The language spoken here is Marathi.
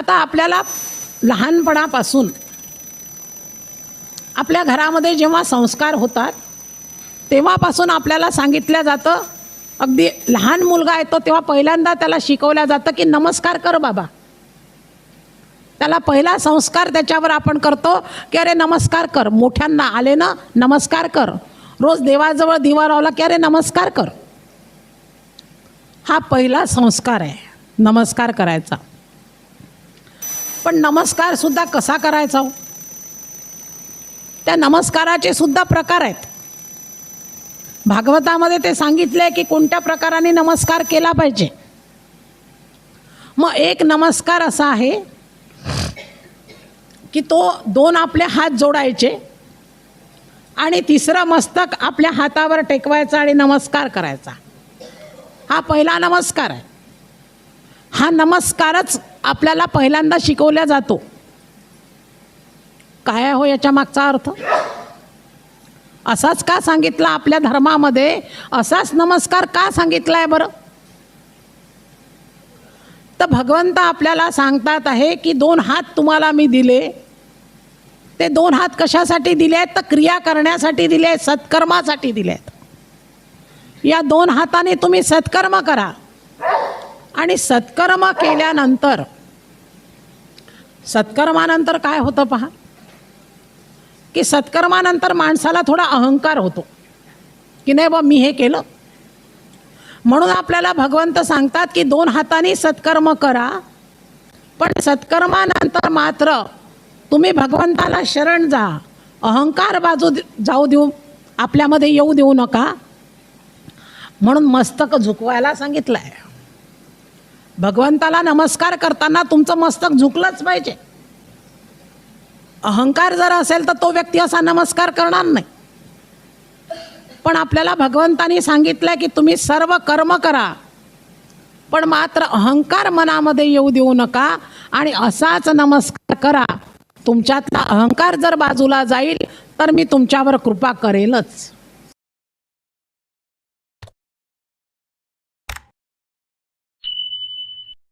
आता आपल्याला लहानपणापासून आपल्या घरामध्ये जेव्हा संस्कार होतात तेव्हापासून आपल्याला सांगितलं जातं अगदी लहान मुलगा येतो तेव्हा पहिल्यांदा त्याला शिकवलं जातं की नमस्कार कर बाबा. त्याला पहिला संस्कार त्याच्यावर आपण करतो की अरे नमस्कार कर. मोठ्यांना आले ना नमस्कार कर. रोज देवाजवळ दिवा लावला की अरे नमस्कार कर. हा पहिला संस्कार आहे नमस्कार करायचा. पण नमस्कार सुद्धा कसा करायचा हो? त्या नमस्काराचे सुद्धा प्रकार आहेत. भागवतामध्ये ते सांगितले की कोणत्या प्रकाराने नमस्कार केला पाहिजे? मग एक नमस्कार असा आहे की तो दोन आपले हात जोडायचे आणि तिसरं मस्तक आपल्या हातावर टेकवायचं आणि नमस्कार करायचा. हा पहिला नमस्कार आहे. हा नमस्कारच आपल्याला पहिल्यांदा शिकवल्या जातो. काय आहे हो याच्या मागचा अर्थ? असाच का सांगितला आपल्या धर्मामध्ये? असाच नमस्कार का सांगितला आहे बरं? तर भगवंत आपल्याला सांगतात आहे की दोन हात तुम्हाला मी दिले. ते दोन हात कशासाठी दिले आहेत? तर क्रिया करण्यासाठी दिले आहेत सत्कर्मासाठी दिले आहेत. या दोन हाताने तुम्ही सत्कर्म करा. आणि सत्कर्म केल्यानंतर सत्कर्मानंतर काय होतं पहा? की सत्कर्मानंतर माणसाला थोडा अहंकार होतो. की नाही बा मी हे केलं. म्हणून आपल्याला भगवंत सांगतात की दोन हातांनी सत्कर्म करा पण सत्कर्मानंतर मात्र तुम्ही भगवंताला शरण जा. अहंकार बाजू जाऊ देऊ आपल्यामध्ये येऊ देऊ नका. म्हणून मस्तक झुकवायला सांगितलं आहे भगवंताला नमस्कार करताना तुमचं मस्तक झुकलंच पाहिजे. अहंकार जर असेल तर तो व्यक्ती असा नमस्कार करणार नाही. पण आपल्याला भगवंतानी सांगितलं की तुम्ही सर्व कर्म करा. पण मात्र अहंकार मनामध्ये येऊ देऊ नका आणि असाच नमस्कार करा. तुमच्यातला अहंकार जर बाजूला जाईल तर मी तुमच्यावर कृपा करेलच.